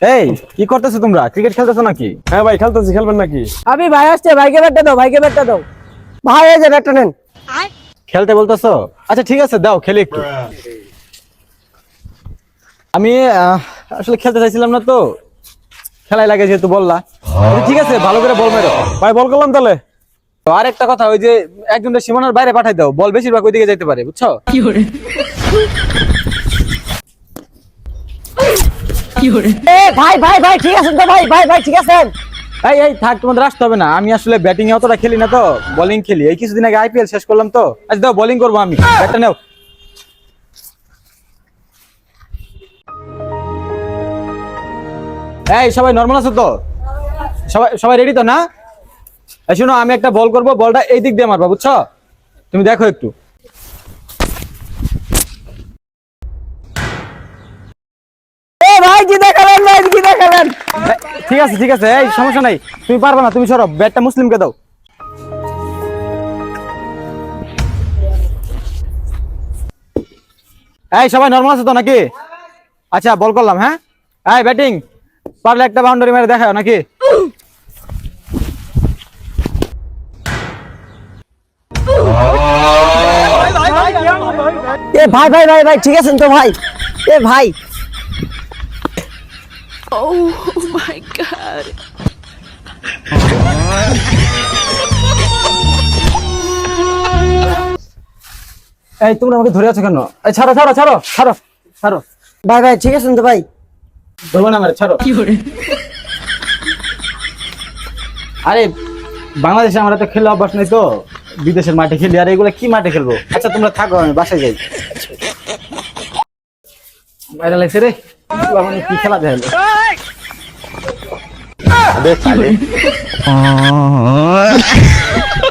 এই কি করতেছো তোমরা? ক্রিকেট খেলতেছো নাকি? হ্যাঁ ভাই খেলতেছি খেলবেন নাকি? আমি ভাই আসছে ভাইকে ব্যাটটা দাও ভাইকে ব্যাটটা দাও। ভাই এই যে ব্যাটটা নেন। খেলতে বলতেছো? আচ্ছা ঠিক আছে দাও খেলি একটু। আমি আহ, আসলে খেলতে চাইছিলাম না তো। খেলাই লাগে যেহেতু বললা। আচ্ছা, ঠিক আছে ভালো করে বল মেরো। ভাই বল করলাম তাহলে। তো আর একটা কথা ওই যে একজনটা সীমানার বাইরে পাঠাই দাও। বল বেশিরভাগ ওইদিকে যেতে পারে বুঝছ? এ ভাই ভাই ভাই ঠিক আছেন তো ভাই? ভাই ভাই ঠিক আছেন? এই এই থাক তোমাদের আসতে হবে না। আমি আসলে ব্যাটিং এ অতটা খেলি না তো বোলিং খেলি। এই কিছুদিন আগে আইপিএল শেষ করলাম তো। আচ্ছা দাও বোলিং করব আমি। ব্যাটটা নাও। এই সবাই নর্মাল আছো তো? সবাই সবাই রেডি তো না? এই শোনো আমি একটা বল করব। বলটা এই দিক দিয়ে মারবা বুঝছ? তুমি দেখো একটু এ ভাই কি দেখালেন ঠিক আছে ঠিক আছে। এই, সমস্যা নাই। তুমি পারবে না, তুমি সরো। ব্যাটটা মুসলিমকে দাও। এই, সবাই নর্মাল আছে তো নাকি? আচ্ছা বল করলাম হ্যাঁ? এই ব্যাটিং পারলে একটা বাউন্ডারি মেরে দেখাও, নাকি? এ, ভাই ভাই ভাই ভাই, ঠিক আছেন তো, ভাই? এ, ভাই এই তোমরা আমাকে ধরে আছো কেন? এই ছাড়ো ছাড়ো ছাড়ো ছাড়ো ছাড়ো। ভাই ভাই ঠিক আছেন তো ভাই? ধরবো না আমার ছাড়ো। আরে বাংলাদেশে আমরা তো খেলে অভ্যাস নেই তো। বিদেশের মাঠে খেলি আর এগুলো কি মাঠে খেলব? আচ্ছা তোমরা থাকো আমি বাসায় যাই। বাইরে লাগছে রে। কি খেলা যায় দেখ